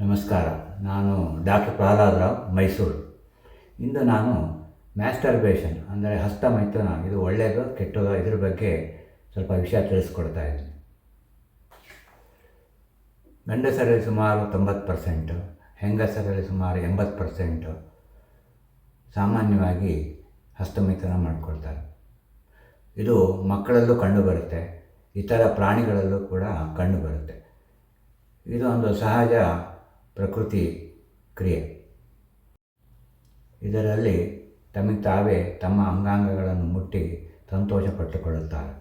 ನಮಸ್ಕಾರ. ನಾನು ಡಾಕ್ಟರ್ ಪ್ರಹ್ಲಾದ್ ರಾವ್, ಮೈಸೂರು. ಇಂದು ನಾನು ಮ್ಯಾಸ್ಟರ್ಬೇಷನ್ ಅಂದರೆ ಹಸ್ತಮೈಥುನ ಇದು ಒಳ್ಳೆಯದು ಕೆಟ್ಟದೋ ಇದ್ರ ಬಗ್ಗೆ ಸ್ವಲ್ಪ ವಿಷಯ ತಿಳಿಸ್ಕೊಡ್ತಾ ಇದ್ದೀನಿ. ಗಂಡಸರಲ್ಲಿ ಸುಮಾರು ತೊಂಬತ್ತು ಪರ್ಸೆಂಟು, ಹೆಂಗಸರಲ್ಲಿ ಸುಮಾರು ಎಂಬತ್ತು ಪರ್ಸೆಂಟು ಸಾಮಾನ್ಯವಾಗಿ ಹಸ್ತಮೈಥುನ ಮಾಡಿಕೊಳ್ತಾರೆ. ಇದು ಮಕ್ಕಳಲ್ಲೂ ಕಂಡುಬರುತ್ತೆ ಇತರ ಪ್ರಾಣಿಗಳಲ್ಲೂ ಕೂಡ ಕಂಡುಬರುತ್ತೆ ಇದು ಒಂದು ಸಹಜ ಪ್ರಕೃತಿ ಕ್ರಿಯೆ. ಇದರಲ್ಲಿ ತಮಗೆ ತಾವೇ ತಮ್ಮ ಅಂಗಾಂಗಗಳನ್ನು ಮುಟ್ಟಿ ಸಂತೋಷ ಪಟ್ಟುಕೊಳ್ಳುತ್ತಾರೆ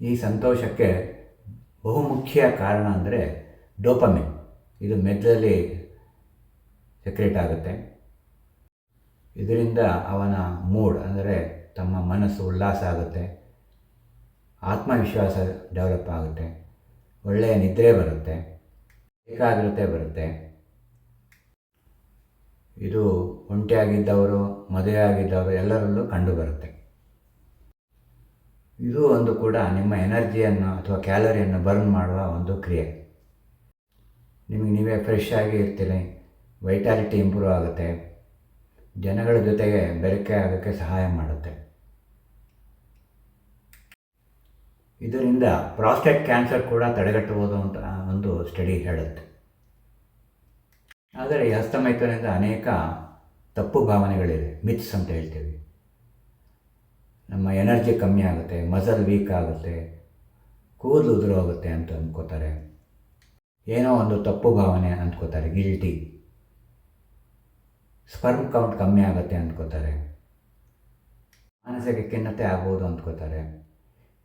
ಈ ಸಂತೋಷಕ್ಕೆ ಬಹುಮುಖ್ಯ ಕಾರಣ ಅಂದರೆ ಡೋಪಮಿನ್. ಇದು ಮೆದುಳಲ್ಲಿ ಸೆಕ್ರೇಟ್ ಆಗುತ್ತೆ. ಇದರಿಂದ ಅವನ ಮೂಡ್ ಅಂದರೆ ತಮ್ಮ ಮನಸ್ಸು ಉಲ್ಲಾಸ ಆಗುತ್ತೆ. ಆತ್ಮವಿಶ್ವಾಸ ಡೆವಲಪ್ ಆಗುತ್ತೆ. ಒಳ್ಳೆಯ ನಿದ್ರೆ ಬರುತ್ತೆ, ಏಕಾಗ್ರತೆ ಬರುತ್ತೆ. ಇದು ಒಂಟಿಯಾಗಿದ್ದವರು ಮದುವೆ ಆಗಿದ್ದವರು ಎಲ್ಲರಲ್ಲೂ ಕಂಡುಬರುತ್ತೆ ಇದು ಒಂದು ಕೂಡ ನಿಮ್ಮ ಎನರ್ಜಿಯನ್ನು ಅಥವಾ ಕ್ಯಾಲರಿಯನ್ನು ಬರ್ನ್ ಮಾಡುವ ಒಂದು ಕ್ರಿಯೆ. ನಿಮಗೆ ನೀವೇ ಫ್ರೆಶ್ ಆಗಿ ಇರ್ತೀರಿ ವೈಟಾಲಿಟಿ ಇಂಪ್ರೂವ್ ಆಗುತ್ತೆ. ಜನಗಳ ಜೊತೆಗೆ ಬೆರಕೆ ಆಗೋಕ್ಕೆ ಸಹಾಯ ಮಾಡುತ್ತೆ. ಇದರಿಂದ ಪ್ರಾಸ್ಟೇಟ್ ಕ್ಯಾನ್ಸರ್ ಕೂಡ ತಡೆಗಟ್ಟಬಹುದು ಅಂತ ಒಂದು ಸ್ಟಡಿ ಹೇಳುತ್ತೆ. ಆದರೆ ಈ ಅನೇಕ ತಪ್ಪು ಭಾವನೆಗಳಿವೆ. ಮಿತ್ಸ್ ಅಂತ ಹೇಳ್ತೀವಿ. ನಮ್ಮ ಎನರ್ಜಿ ಕಮ್ಮಿ ಆಗುತ್ತೆ ಮಸಲ್ ವೀಕ್ ಆಗುತ್ತೆ, ಕೂದಲು ಉದುರು ಹೋಗುತ್ತೆ ಅಂತ ಅಂದ್ಕೋತಾರೆ. ಏನೋ ಒಂದು ತಪ್ಪು ಭಾವನೆ ಅಂದ್ಕೋತಾರೆ ಗಿಲ್ಟಿ ಸ್ಪರ್ಮ್ ಕೌಂಟ್ ಕಮ್ಮಿ ಆಗುತ್ತೆ ಅಂದ್ಕೋತಾರೆ. ಮಾನಸಿಕ ಖಿನ್ನತೆ ಆಗ್ಬೋದು ಅಂದ್ಕೋತಾರೆ.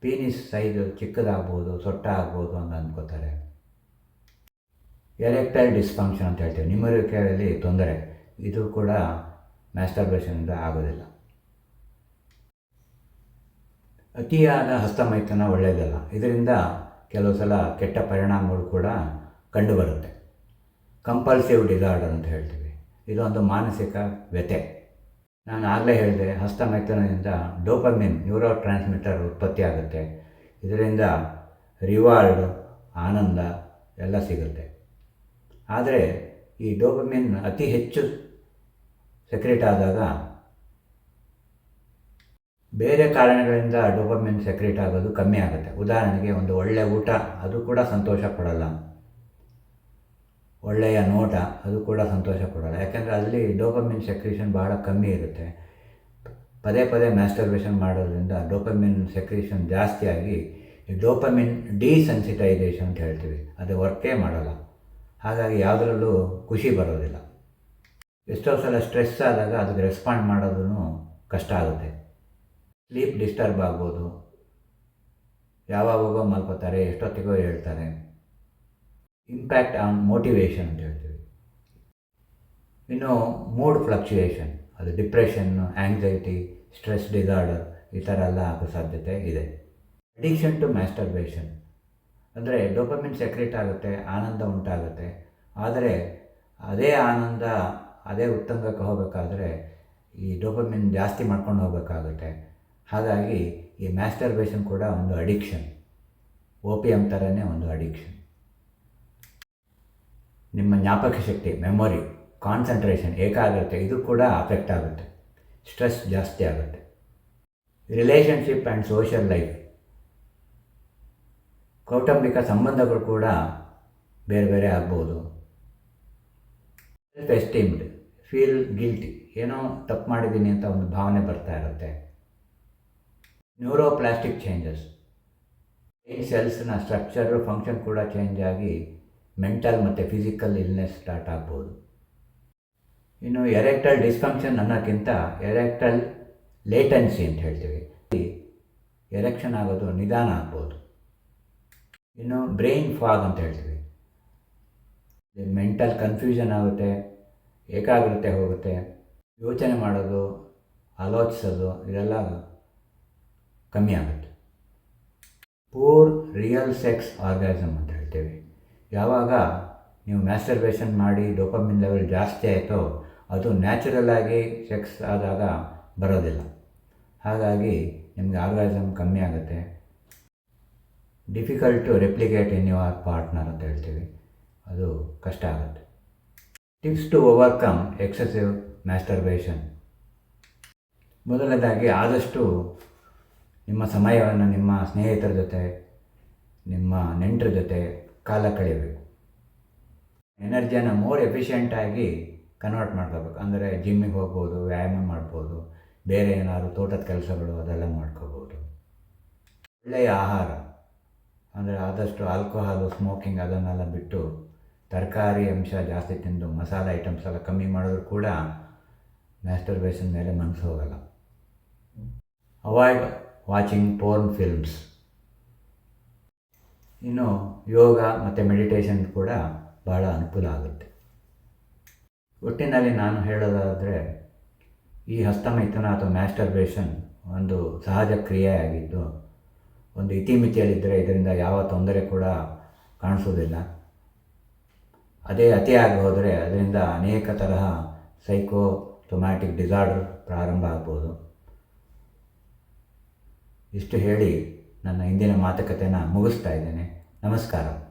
ಪೀನಿಸ್ ಸೈಜು ಚಿಕ್ಕದಾಗ್ಬೋದು ಸೊಟ್ಟ ಆಗ್ಬೋದು ಅಂತ ಅಂದ್ಕೋತಾರೆ. ಎರೆಕ್ಟೈಲ್ ಡಿಸ್ಫಂಕ್ಷನ್ ಅಂತ ಹೇಳ್ತೀವಿ. ನಿಮ್ಮರಿಕೆಯಲ್ಲಿ ತೊಂದರೆ, ಇದು ಕೂಡ ಮ್ಯಾಸ್ಟರ್ಬೇಷನಿಂದ ಆಗೋದಿಲ್ಲ. ಅತಿಯಾದ ಹಸ್ತಮೈಥುನ ಒಳ್ಳೆಯದಲ್ಲ. ಇದರಿಂದ ಕೆಲವು ಸಲ ಕೆಟ್ಟ ಪರಿಣಾಮಗಳು ಕೂಡ ಕಂಡುಬರುತ್ತೆ. ಕಂಪಲ್ಸಿವ್ ಡಿಸಾರ್ಡರ್ ಅಂತ ಹೇಳ್ತೀವಿ. ಇದೊಂದು ಮಾನಸಿಕ ವ್ಯತೆ ನಾನು ಆಗಲೇ ಹೇಳಿದೆ ಹಸ್ತಮೈಥುನದಿಂದ ಡೋಪಮಿನ್ ನ್ಯೂರೋ ಟ್ರಾನ್ಸ್ಮಿಟರ್ ಉತ್ಪತ್ತಿ ಆಗುತ್ತೆ. ಇದರಿಂದ ರಿವಾರ್ಡ್, ಆನಂದ ಎಲ್ಲ ಸಿಗುತ್ತೆ. ಆದರೆ ಈ ಡೋಪಮಿನ್ ಅತಿ ಹೆಚ್ಚು ಸೆಕ್ರೇಟ್ ಆದಾಗ ಬೇರೆ ಕಾರಣಗಳಿಂದ ಡೋಪಮಿನ್ ಸೆಕ್ರೇಟ್ ಆಗೋದು ಕಮ್ಮಿ ಆಗುತ್ತೆ. ಉದಾಹರಣೆಗೆ ಒಂದು ಒಳ್ಳೆಯ ಊಟ, ಅದು ಕೂಡ ಸಂತೋಷ ಕೊಡಲ್ಲ. ಒಳ್ಳೆಯ ನೋಟ, ಅದು ಕೂಡ ಸಂತೋಷ ಕೊಡೋಲ್ಲ. ಯಾಕೆಂದರೆ ಅಲ್ಲಿ ಡೋಪಮಿನ್ ಸೆಕ್ರೇಷನ್ ಬಹಳ ಕಮ್ಮಿ ಇರುತ್ತೆ. ಪದೇ ಪದೇ ಮ್ಯಾಸ್ಟರ್ಬೇಷನ್ ಮಾಡೋದ್ರಿಂದ ಡೋಪಮಿನ್ ಸೆಕ್ರೇಷನ್ ಜಾಸ್ತಿಯಾಗಿ ಡೋಪಮಿನ್ ಡಿಸೆನ್ಸಿಟೈಸೇಷನ್ ಅಂತ ಹೇಳ್ತೀವಿ. ಅದು ವರ್ಕೇ ಮಾಡಲ್ಲ. ಹಾಗಾಗಿ ಯಾವುದರಲ್ಲೂ ಖುಷಿ ಬರೋದಿಲ್ಲ. ಎಷ್ಟೋ ಸಲ ಸ್ಟ್ರೆಸ್ ಆದಾಗ ಅದಕ್ಕೆ ರೆಸ್ಪಾಂಡ್ ಮಾಡೋದೂ ಕಷ್ಟ ಆಗುತ್ತೆ. ಸ್ಲೀಪ್ ಡಿಸ್ಟರ್ಬ್ ಆಗ್ಬೋದು. ಯಾವಾಗೋ ಮಲ್ಕೋತಾರೆ, ಎಷ್ಟೊತ್ತಿಗೋ ಹೇಳ್ತಾರೆ. ಇಂಪ್ಯಾಕ್ಟ್ ಆನ್ ಮೋಟಿವೇಶನ್ ಅಂತ ಹೇಳ್ತೀವಿ. ಇನ್ನು ಮೂಡ್ ಫ್ಲಕ್ಚುಯೇಷನ್ ಅದು ಡಿಪ್ರೆಷನ್ನು ಆ್ಯಂಗ್ಸೈಟಿ ಸ್ಟ್ರೆಸ್ ಡಿಸಾರ್ಡರ್ ಈ ಥರ ಎಲ್ಲ ಆಗೋ ಸಾಧ್ಯತೆ ಇದೆ. ಅಡಿಕ್ಷನ್ ಟು ಮ್ಯಾಸ್ಟರ್ಬೇಷನ್ ಅಂದರೆ ಡೋಪಮಿನ್ ಸೆಕ್ರೇಟ್ ಆಗುತ್ತೆ, ಆನಂದ ಉಂಟಾಗುತ್ತೆ. ಆದರೆ ಅದೇ ಆನಂದ, ಅದೇ ಉತ್ತಂಗಕ್ಕೆ ಹೋಗಬೇಕಾದ್ರೆ ಈ ಡೋಪಮಿನ್ ಜಾಸ್ತಿ ಮಾಡ್ಕೊಂಡು ಹೋಗಬೇಕಾಗುತ್ತೆ. ಹಾಗಾಗಿ ಈ ಮ್ಯಾಸ್ಟರ್ಬೇಷನ್ ಕೂಡ ಒಂದು ಅಡಿಕ್ಷನ್ ಓ ಪಿ ಎಂ ಥರನೇ ಒಂದು ಅಡಿಕ್ಷನ್ ನಿಮ್ಮ ಜ್ಞಾಪಕ ಶಕ್ತಿ ಮೆಮೊರಿ ಕಾನ್ಸಂಟ್ರೇಷನ್ ಏಕಾಗ್ರತೆ, ಇದು ಕೂಡ ಅಫೆಕ್ಟ್ ಆಗುತ್ತೆ. ಸ್ಟ್ರೆಸ್ ಜಾಸ್ತಿ ಆಗುತ್ತೆ. ರಿಲೇಷನ್ಶಿಪ್ ಆ್ಯಂಡ್ ಸೋಷಿಯಲ್ ಲೈಫ್ ಕೌಟುಂಬಿಕ ಸಂಬಂಧಗಳು ಕೂಡ ಬೇರೆ ಬೇರೆ ಆಗ್ಬೋದು. ಸೆಲ್ಫ್ ಎಸ್ಟೀಮ್ಡ್ ಫೀಲ್ ಗಿಲ್ಟಿ ಏನೋ ತಪ್ಪು ಮಾಡಿದ್ದೀನಿ ಅಂತ ಒಂದು ಭಾವನೆ ಬರ್ತಾ ಇರುತ್ತೆ. ನ್ಯೂರೋಪ್ಲಾಸ್ಟಿಕ್ ಚೇಂಜಸ್ ಈ ಸೆಲ್ಸ್ನ ಸ್ಟ್ರಕ್ಚರು ಫಂಕ್ಷನ್ ಕೂಡ ಚೇಂಜ್ ಆಗಿ ಮೆಂಟಲ್ ಮತ್ತು ಫಿಸಿಕಲ್ ಇಲ್ನೆಸ್ ಸ್ಟಾರ್ಟ್ ಆಗ್ಬೋದು. ಇನ್ನು ಎರೆಕ್ಟಲ್ ಡಿಸ್ಫಂಕ್ಷನ್ ಅನ್ನೋಕ್ಕಿಂತ ಎರೆಕ್ಟಲ್ ಲೇಟೆನ್ಸಿ ಅಂತ ಹೇಳ್ತೀವಿ. ಎರೆಕ್ಷನ್ ಆಗೋದು ನಿಧಾನ ಆಗ್ಬೋದು. ಇನ್ನು ಬ್ರೈನ್ ಫಾಗ್ ಅಂತ ಹೇಳ್ತೀವಿ. ಮೆಂಟಲ್ ಕನ್ಫ್ಯೂಷನ್ ಆಗುತ್ತೆ, ಏಕಾಗ್ರತೆ ಹೋಗುತ್ತೆ. ಯೋಚನೆ ಮಾಡೋದು, ಆಲೋಚಿಸೋದು, ಇದೆಲ್ಲ ಕಮ್ಮಿ ಆಗುತ್ತೆ. ಪೂರ್ ರಿಯಲ್ ಸೆಕ್ಸ್ ಆರ್ಗಾಸಮ್ ಅಂತ ಹೇಳ್ತೀವಿ. ಯಾವಾಗ ನೀವು ಮ್ಯಾಸ್ಟರ್ಬೇಷನ್ ಮಾಡಿ ಡೋಪಮಿನ್ ಲೆವೆಲ್ ಜಾಸ್ತಿ ಆಯಿತೋ ಅದು ನ್ಯಾಚುರಲ್ ಆಗಿ ಸೆಕ್ಸ್ ಆದಾಗ ಬರೋದಿಲ್ಲ. ಹಾಗಾಗಿ ನಿಮಗೆ ಆರ್ಗಾಸಮ್ ಕಮ್ಮಿ ಆಗುತ್ತೆ. Difficult to replicate in your partner ಅಂತ ಹೇಳ್ತೀವಿ. ಅದು ಕಷ್ಟ ಆಗುತ್ತೆ. Tips to overcome excessive masturbation ಮೊದಲನೇದಾಗಿ ಆದಷ್ಟು ನಿಮ್ಮ ಸಮಯವನ್ನು ನಿಮ್ಮ ಸ್ನೇಹಿತರ ಜೊತೆ, ನಿಮ್ಮ ನೆಂಟರ ಜೊತೆ ಕಾಲ ಕಳೆಯಬೇಕು. ಎನರ್ಜಿಯನ್ನು ಮೋರ್ ಎಫಿಷಿಯೆಂಟಾಗಿ ಕನ್ವರ್ಟ್ ಮಾಡ್ಕೋಬೇಕು. ಅಂದರೆ ಜಿಮ್ಮಿಗೆ ಹೋಗ್ಬೋದು, ವ್ಯಾಯಾಮ ಮಾಡ್ಬೋದು, ಬೇರೆ ಏನಾದರೂ ತೋಟದ ಕೆಲಸಗಳು ಅದೆಲ್ಲ ಮಾಡ್ಕೋಬೋದು. ಒಳ್ಳೆಯ ಆಹಾರ, ಅಂದರೆ ಆದಷ್ಟು ಆಲ್ಕೋಹಾಲು, ಸ್ಮೋಕಿಂಗ್ ಅದನ್ನೆಲ್ಲ ಬಿಟ್ಟು ತರಕಾರಿ ಅಂಶ ಜಾಸ್ತಿ ತಿಂದು, ಮಸಾಲೆ ಐಟಮ್ಸ್ ಎಲ್ಲ ಕಮ್ಮಿ ಮಾಡಿದ್ರು ಕೂಡ ಮ್ಯಾಸ್ಟರ್ಬೇಷನ್ ಮೇಲೆ ಮನಸ್ಸು ಹೋಗಲ್ಲ. ಅವಾಯ್ಡ್ ವಾಚಿಂಗ್ ಪೋರ್ನ್ ಫಿಲ್ಮ್ಸ್ ಇನ್ನು ಯೋಗ ಮತ್ತು ಮೆಡಿಟೇಷನ್ ಕೂಡ ಭಾಳ ಅನುಕೂಲ ಆಗುತ್ತೆ. ಒಟ್ಟಿನಲ್ಲಿ ನಾನು ಹೇಳೋದಾದರೆ, ಈ ಹಸ್ತಮೈಥುನ ಅಥವಾ ಮ್ಯಾಸ್ಟರ್ಬೇಷನ್ ಒಂದು ಸಹಜ ಕ್ರಿಯೆಯಾಗಿದ್ದು, ಒಂದು ಇತಿಮಿತಿಯಲ್ಲಿದ್ದರೆ ಇದರಿಂದ ಯಾವ ತೊಂದರೆ ಕೂಡ ಕಾಣಿಸೋದಿಲ್ಲ. ಅದೇ ಅತಿಯಾಗಿ ಹೋದರೆ ಅದರಿಂದ ಅನೇಕ ತರಹ ಸೈಕೋ ಟೊಮ್ಯಾಟಿಕ್ ಡಿಸಾರ್ಡರ್ ಪ್ರಾರಂಭ ಆಗ್ಬೋದು. ಇಷ್ಟು ಹೇಳಿ. ನನ್ನ ಇಂದಿನ ಮಾತುಕತೆಯನ್ನು ಮುಗಿಸ್ತಾ ಇದ್ದೇನೆ. ನಮಸ್ಕಾರ.